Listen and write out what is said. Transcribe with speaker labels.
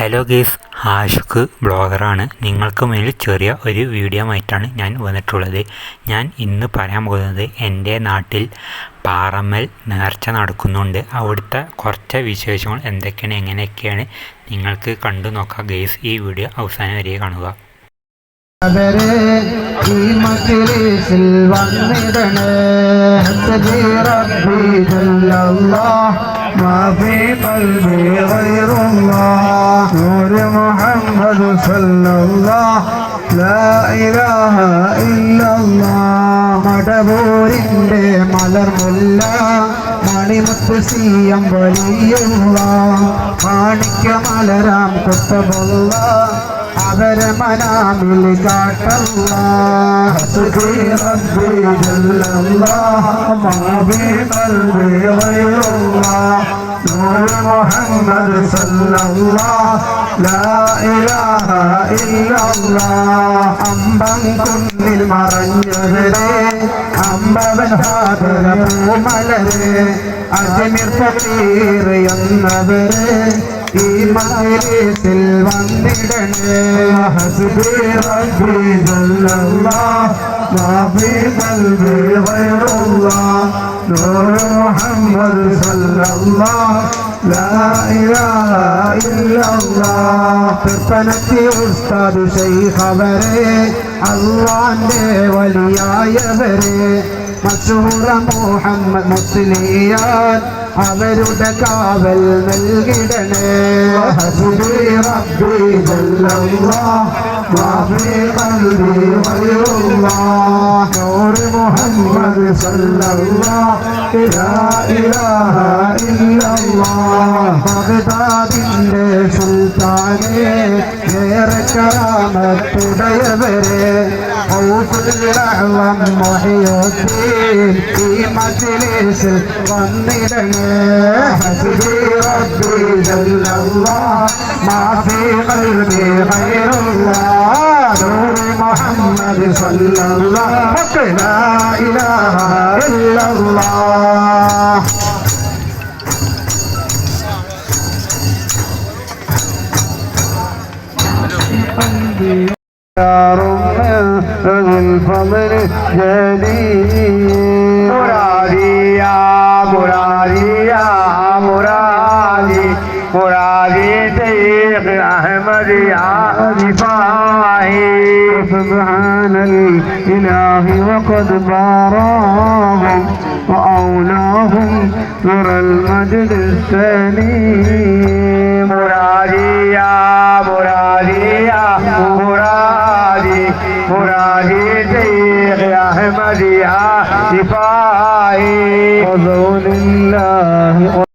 Speaker 1: Hello guys ആഷുക്ക് ബ്ലോഗറാണ്. നിങ്ങൾക്ക് മുന്നിൽ ചെറിയ ഒരു വീഡിയോ ആയിട്ടാണ് ഞാൻ വന്നിട്ടുള്ളത്. ഞാൻ ഇന്ന് പറയാൻ പോകുന്നത് എന്റെ നാട്ടിൽ പാറമ്മൽ നേർച്ച നടക്കുന്നുണ്ട്. അവിടുത്തെ കുറച്ച് വിശേഷങ്ങൾ എന്തൊക്കെയാണ് എങ്ങനെയൊക്കെയാണ് നിങ്ങൾക്ക് കണ്ടു നോക്കാം ഗേസ് ഈ വീഡിയോ അവസാനം വരെ കാണുക.
Speaker 2: മാ മുഹമ്മദ് സല്ലല്ലാഹ് ലാ ഇലാഹ ഇല്ലല്ലാഹ്. മടവൂരിന്റെ മലർമുല്ല മണിമുത്ത് സീയം വലിയുള്ള മാണിക്യ മലരാം കുത്തമുള്ള അവരെ മനാമിൽ കാട്ടല്ല ഹസ്ബി റബ്ബി ജല്ലല്ലാഹ് محمد صلى الله لا إله إلا الله അമ്പം കുന്നിൽ മറഞ്ഞവരെ അമ്പവൻ ഹാദര പൂമലരെ അജ്മീർ ഫക്കീർ എന്നവരെ ഈ മജിലിസിൽ വന്നിടണേ. ഹസ്ബി റബ്ബി ജല്ലല്ലാഹ് മാ ഫീ ഖൽബി ഗൈറുല്ലാഹ് നൂർ മുഹമ്മദ് സല്ലല്ലാഹ് ലാ ഇലാഹ ഇല്ലല്ലാഹ് തിരുപ്പനത്തി ഉസ്താദ് ശൈഖ് അവരെ അള്ളാന്റെ വലിയായവരെ മസൂറ മുഹമ്മദ് മുസ്ലിയാൻ അവരുടെ കാവൽ നൂർ മുഹമ്മദ് സല്ലല്ലാഹ് ലാ സുൽത്താനെ ഏറെ കറാമത്തുടയവരെ شوف العظم محيطين في مجلس الظن لنا حسبي ربي جل الله ما في قلبي غير الله نور محمد صلى الله لا إله إلا الله يا رب مرادي شيخ أحمد يا رفاعي سبحان الإله وقد باراهم وأولاهم نور المجد السليم مرادي يا مرادي يا مرادي مرادي شيخ أحمد